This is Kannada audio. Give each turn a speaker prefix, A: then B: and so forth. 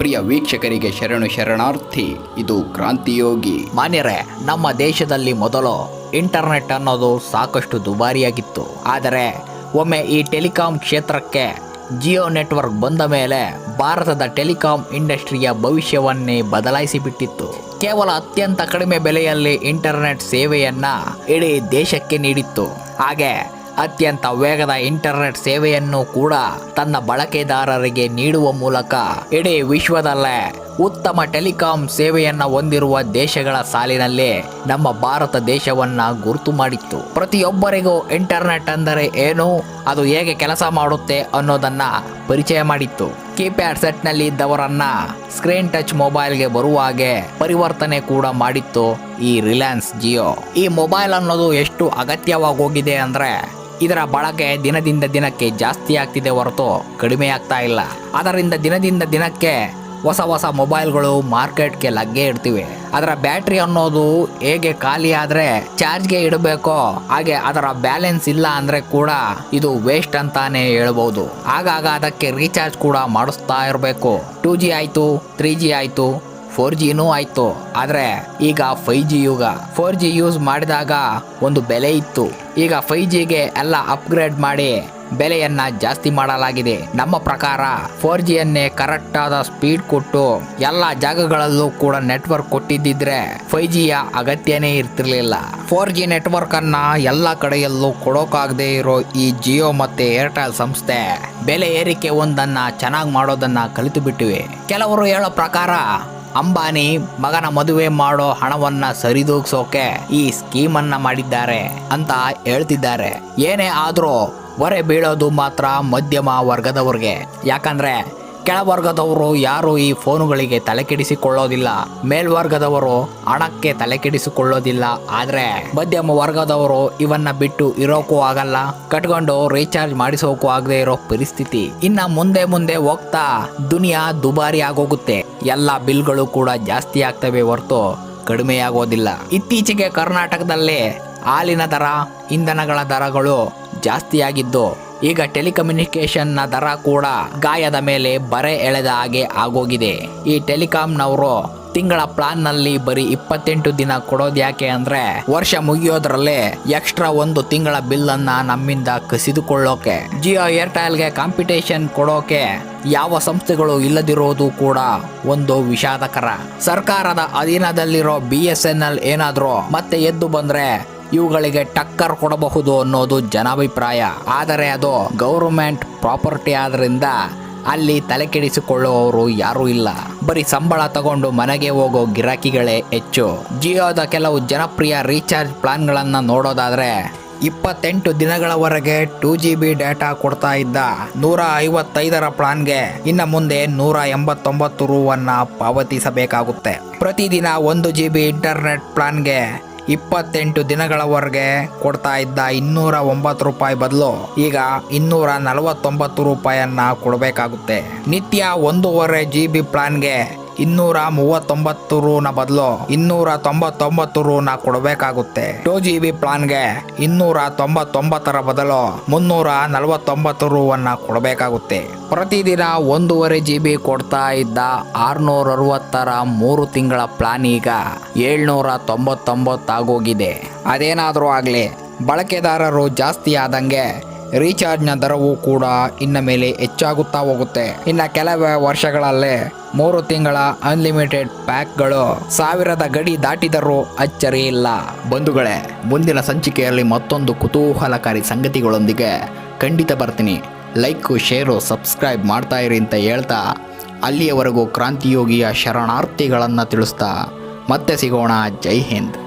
A: ಪ್ರಿಯ ವೀಕ್ಷಕರಿಗೆ ಶರಣು ಶರಣಾರ್ಥಿ, ಇದು ಕ್ರಾಂತಿಯೋಗಿ.
B: ಮಾನ್ಯರೇ, ನಮ್ಮ ದೇಶದಲ್ಲಿ ಮೊದಲು ಇಂಟರ್ನೆಟ್ ಅನ್ನೋದು ಸಾಕಷ್ಟು ದುಬಾರಿಯಾಗಿತ್ತು. ಆದರೆ, ಒಮ್ಮೆ ಈ ಟೆಲಿಕಾಂ ಕ್ಷೇತ್ರಕ್ಕೆ ಜಿಯೋ ನೆಟ್ವರ್ಕ್ ಬಂದ ಮೇಲೆ ಭಾರತದ ಟೆಲಿಕಾಂ ಇಂಡಸ್ಟ್ರಿಯ ಭವಿಷ್ಯವನ್ನೇ ಬದಲಾಯಿಸಿಬಿಟ್ಟಿತ್ತು. ಕೇವಲ ಅತ್ಯಂತ ಕಡಿಮೆ ಬೆಲೆಯಲ್ಲಿ ಇಂಟರ್ನೆಟ್ ಸೇವೆಯನ್ನ ಇಡೀ ದೇಶಕ್ಕೆ ನೀಡಿತ್ತು. ಹಾಗೆ ಅತ್ಯಂತ ವೇಗದ ಇಂಟರ್ನೆಟ್ ಸೇವೆಯನ್ನು ಕೂಡ ತನ್ನ ಬಳಕೆದಾರರಿಗೆ ನೀಡುವ ಮೂಲಕ ಇಡೀ ವಿಶ್ವದಲ್ಲೇ ಉತ್ತಮ ಟೆಲಿಕಾಂ ಸೇವೆಯನ್ನು ಹೊಂದಿರುವ ದೇಶಗಳ ಸಾಲಿನಲ್ಲಿ ನಮ್ಮ ಭಾರತ ದೇಶವನ್ನ ಗುರುತು ಮಾಡಿತ್ತು. ಪ್ರತಿಯೊಬ್ಬರಿಗೂ ಇಂಟರ್ನೆಟ್ ಅಂದರೆ ಏನು, ಅದು ಹೇಗೆ ಕೆಲಸ ಮಾಡುತ್ತೆ ಅನ್ನೋದನ್ನ ಪರಿಚಯ ಮಾಡಿತ್ತು. ಕೀಪ್ಯಾಡ್ ಸೆಟ್ನಲ್ಲಿ ಇದ್ದವರನ್ನ ಸ್ಕ್ರೀನ್ ಟಚ್ ಮೊಬೈಲ್ಗೆ ಬರುವ ಹಾಗೆ ಪರಿವರ್ತನೆ ಕೂಡ ಮಾಡಿತ್ತು ಈ ರಿಲಯನ್ಸ್ ಜಿಯೋ. ಈ ಮೊಬೈಲ್ ಅನ್ನೋದು ಎಷ್ಟು ಅಗತ್ಯವಾಗಿ ಹೋಗಿದೆ ಅಂದ್ರೆ ಇದರ ಬಳಕೆ ದಿನದಿಂದ ದಿನಕ್ಕೆ ಜಾಸ್ತಿ ಆಗ್ತಿದೆ ಹೊರತು ಕಡಿಮೆ ಆಗ್ತಾ ಇಲ್ಲ. ಅದರಿಂದ ದಿನದಿಂದ ದಿನಕ್ಕೆ ಹೊಸ ಹೊಸ ಮೊಬೈಲ್ಗಳು ಮಾರ್ಕೆಟ್ಗೆ ಲಗ್ಗೆ ಇಡ್ತಿವೆ. ಅದರ ಬ್ಯಾಟ್ರಿ ಅನ್ನೋದು ಹೇಗೆ ಖಾಲಿ ಆದ್ರೆ ಚಾರ್ಜ್ಗೆ ಇಡಬೇಕೋ ಹಾಗೆ ಅದರ ಬ್ಯಾಲೆನ್ಸ್ ಇಲ್ಲ ಅಂದ್ರೆ ಕೂಡ ಇದು ವೇಸ್ಟ್ ಅಂತಾನೆ ಹೇಳ್ಬೋದು. ಆಗಾಗ ಅದಕ್ಕೆ ರೀಚಾರ್ಜ್ ಕೂಡ ಮಾಡಿಸ್ತಾ ಇರಬೇಕು. ಟೂ ಜಿ ಆಯಿತು, ತ್ರೀ ಜಿ ಆಯ್ತು ಫೋರ್ ಜಿನೂ ಆಯ್ತು. ಆದ್ರೆ ಈಗ ಫೈವ್ ಜಿ ಯುಗ. ಫೋರ್ ಜಿ ಯೂಸ್ ಮಾಡಿದಾಗ ಒಂದು ಬೆಲೆ ಇತ್ತು. ಈಗ ಫೈವ್ ಜಿಗೆ ಎಲ್ಲ ಅಪ್ಗ್ರೇಡ್ ಮಾಡಿ ಬೆಲೆಯನ್ನ ಜಾಸ್ತಿ ಮಾಡಲಾಗಿದೆ. ನಮ್ಮ ಪ್ರಕಾರ ಫೋರ್ ಜಿಯನ್ನೇ ಕರೆಕ್ಟ್ ಆದ ಸ್ಪೀಡ್ ಕೊಟ್ಟು ಎಲ್ಲ ಜಾಗಗಳಲ್ಲೂ ಕೂಡ ನೆಟ್ವರ್ಕ್ ಕೊಟ್ಟಿದ್ದಿದ್ರೆ ಫೈವ್ ಜಿಯ ಅಗತ್ಯನೇ ಇರ್ತಿರ್ಲಿಲ್ಲ. ಫೋರ್ ಜಿ ನೆಟ್ವರ್ಕ್ ಅನ್ನ ಎಲ್ಲ ಕಡೆಯಲ್ಲೂ ಕೊಡೋಕಾಗದೆ ಇರೋ ಈ ಜಿಯೋ ಮತ್ತೆ ಏರ್ಟೆಲ್ ಸಂಸ್ಥೆ ಬೆಲೆ ಏರಿಕೆ ಒಂದನ್ನ ಚೆನ್ನಾಗಿ ಮಾಡೋದನ್ನ ಕಲಿತು ಬಿಟ್ಟಿವೆ. ಕೆಲವರು ಹೇಳೋ ಪ್ರಕಾರ ಅಂಬಾನಿ ಮಗನ ಮದುವೆ ಮಾಡೋ ಹಣವನ್ನ ಸರಿದೂಗ್ಸೋಕೆ ಈ ಸ್ಕೀಮ್ ಅನ್ನ ಮಾಡಿದ್ದಾರೆ ಅಂತ ಹೇಳ್ತಿದ್ದಾರೆ. ಏನೇ ಆದ್ರೂ ಹೊರೆ ಬೀಳೋದು ಮಾತ್ರ ಮಧ್ಯಮ ವರ್ಗದವ್ರಿಗೆ. ಯಾಕಂದ್ರೆ ಕೆಳವರ್ಗದವರು ಯಾರು ಈ ಫೋನುಗಳಿಗೆ ತಲೆ ಕೆಡಿಸಿಕೊಳ್ಳೋದಿಲ್ಲ ಮೇಲ್ವರ್ಗದವರು ಹಣಕ್ಕೆ ತಲೆ ಕೆಡಿಸಿಕೊಳ್ಳೋದಿಲ್ಲ ಆದ್ರೆ ಮಧ್ಯಮ ವರ್ಗದವರು ಇವನ್ನ ಬಿಟ್ಟು ಇರೋಕ್ಕೂ ಆಗಲ್ಲ. ಕಟ್ಕೊಂಡು ರೀಚಾರ್ಜ್ ಮಾಡಿಸೋಕು ಆಗದೆ ಇರೋ ಪರಿಸ್ಥಿತಿ. ಇನ್ನ ಮುಂದೆ ಮುಂದೆ ಹೋಗ್ತಾ ದುನಿಯಾ ದುಬಾರಿ ಆಗೋಗುತ್ತೆ. ಎಲ್ಲ ಬಿಲ್ಗಳು ಕೂಡ ಜಾಸ್ತಿ ಆಗ್ತವೆ ಹೊರತು ಕಡಿಮೆಯಾಗೋದಿಲ್ಲ ಇತ್ತೀಚೆಗೆ ಕರ್ನಾಟಕದಲ್ಲಿ ಹಾಲಿನ ದರ, ಇಂಧನಗಳ ದರಗಳು ಜಾಸ್ತಿಯಾಗಿದ್ದು ಈಗ ಟೆಲಿಕಮ್ಯುನಿಕೇಶನ್ನ ದರ ಕೂಡ ಗಾಯದ ಮೇಲೆ ಬರೆ ಎಳೆದ ಹಾಗೆ ಆಗೋಗಿದೆ. ಈ ಟೆಲಿಕಾಂನವರು ತಿಂಗಳ ಪ್ಲಾನ್ನಲ್ಲಿ ಬರೀ ಇಪ್ಪತ್ತೆಂಟು ದಿನ ಕೊಡೋದು ಯಾಕೆ ಅಂದ್ರೆ ವರ್ಷ ಮುಗಿಯೋದ್ರಲ್ಲೇ ಎಕ್ಸ್ಟ್ರಾ ಒಂದು ತಿಂಗಳ ಬಿಲ್ ಅನ್ನ ನಮ್ಮಿಂದ ಕಸಿದುಕೊಳ್ಳೋಕೆ. ಜಿಯೋ ಏರ್ಟೆಲ್ಗೆ ಕಾಂಪಿಟೇಷನ್ ಕೊಡೋಕೆ ಯಾವ ಸಂಸ್ಥೆಗಳು ಇಲ್ಲದಿರೋದು ಕೂಡ ಒಂದು ವಿಷಾದಕರ. ಸರ್ಕಾರದ ಅಧೀನದಲ್ಲಿರೋ ಬಿ ಎಸ್ ಎನ್ ಎಲ್ ಏನಾದ್ರೂ ಮತ್ತೆ ಎದ್ದು ಬಂದ್ರೆ ಇವುಗಳಿಗೆ ಟಕ್ಕರ್ ಕೊಡಬಹುದು ಅನ್ನೋದು ಜನಾಭಿಪ್ರಾಯ. ಆದರೆ ಅದು ಗೌರ್ಮೆಂಟ್ ಪ್ರಾಪರ್ಟಿ ಆದ್ದರಿಂದ ಅಲ್ಲಿ ತಲೆ ಕೆಡಿಸಿಕೊಳ್ಳುವವರು ಯಾರೂ ಇಲ್ಲ. ಬರೀ ಸಂಬಳ ತಗೊಂಡು ಮನೆಗೆ ಹೋಗೋ ಗಿರಾಕಿಗಳೇ ಹೆಚ್ಚು. ಜಿಯೋದ ಕೆಲವು ಜನಪ್ರಿಯ ರೀಚಾರ್ಜ್ ಪ್ಲಾನ್ಗಳನ್ನು ನೋಡೋದಾದರೆ, ಇಪ್ಪತ್ತೆಂಟು ದಿನಗಳವರೆಗೆ ಟೂ ಜಿ ಬಿ ಡೇಟಾ ಕೊಡ್ತಾ ಇದ್ದ ನೂರ ಐವತ್ತೈದರ ಪ್ಲಾನ್ಗೆ ಇನ್ನು ಮುಂದೆ ನೂರ ಎಂಬತ್ತೊಂಬತ್ತು ರೂವನ್ನು ಪಾವತಿಸಬೇಕಾಗುತ್ತೆ. ಪ್ರತಿದಿನ ಒಂದು ಜಿ ಬಿ ಇಂಟರ್ನೆಟ್ ಪ್ಲಾನ್ಗೆ ಇಪ್ಪತ್ತೆಂಟು ದಿನಗಳವರೆಗೆ ಕೊಡ್ತಾ ಇದ್ದ ಇನ್ನೂರ ಒಂಬತ್ತು ರೂಪಾಯಿ ಬದಲು ಈಗ ಇನ್ನೂರ ನಲವತ್ತೊಂಬತ್ತು ರೂಪಾಯನ್ನ ಕೊಡಬೇಕಾಗುತ್ತೆ. ನಿತ್ಯ ಒಂದೂವರೆ ಜಿ ಬಿ ಪ್ಲಾನ್ಗೆ ಇನ್ನೂರ ಮೂವತ್ತೊಂಬತ್ತು ರೂನ ಬದಲು ಇನ್ನೂರ ತೊಂಬತ್ತೊಂಬತ್ತು ರೂನ ಕೊಡಬೇಕಾಗುತ್ತೆ. ಟೂ ಜಿ ಬಿ ಪ್ಲಾನ್ಗೆ ಇನ್ನೂರ ತೊಂಬತ್ತೊಂಬತ್ತರ ಬದಲು ಮುನ್ನೂರ ನಲವತ್ತೊಂಬತ್ತು ರೂವನ್ನ ಕೊಡಬೇಕಾಗುತ್ತೆ. ಪ್ರತಿದಿನ ಒಂದೂವರೆ ಜಿ ಬಿ ಕೊಡ್ತಾ ಇದ್ದ ಆರ್ನೂರ ಅರವತ್ತರ ಮೂರು ತಿಂಗಳ ಪ್ಲಾನ್ ಈಗ ಏಳ್ನೂರ ತೊಂಬತ್ತೊಂಬತ್ತಾಗೋಗಿದೆ ಅದೇನಾದರೂ ಆಗಲಿ, ಬಳಕೆದಾರರು ಜಾಸ್ತಿ ಆದಂಗೆ ರೀಚಾರ್ಜ್ನ ದರವೂ ಕೂಡ ಇನ್ನ ಮೇಲೆ ಹೆಚ್ಚಾಗುತ್ತಾ ಹೋಗುತ್ತೆ. ಇನ್ನು ಕೆಲವೇ ವರ್ಷಗಳಲ್ಲೇ ಮೂರು ತಿಂಗಳ ಅನ್ಲಿಮಿಟೆಡ್ ಪ್ಯಾಕ್ಗಳು ಸಾವಿರದ ಗಡಿ ದಾಟಿದರೂ ಅಚ್ಚರಿ ಇಲ್ಲ. ಬಂಧುಗಳೇ, ಮುಂದಿನ ಸಂಚಿಕೆಯಲ್ಲಿ ಮತ್ತೊಂದು ಕುತೂಹಲಕಾರಿ ಸಂಗತಿಗಳೊಂದಿಗೆ ಖಂಡಿತ ಬರ್ತೀನಿ. ಲೈಕ್, ಶೇರು, ಸಬ್ಸ್ಕ್ರೈಬ್ ಮಾಡ್ತಾ ಇರಿ ಅಂತ ಹೇಳ್ತಾ ಅಲ್ಲಿಯವರೆಗೂ ಕ್ರಾಂತಿಯೋಗಿಯ ಶರಣಾರ್ಥಿಗಳನ್ನು ತಿಳಿಸ್ತಾ ಮತ್ತೆ ಸಿಗೋಣ. ಜೈ ಹಿಂದ್.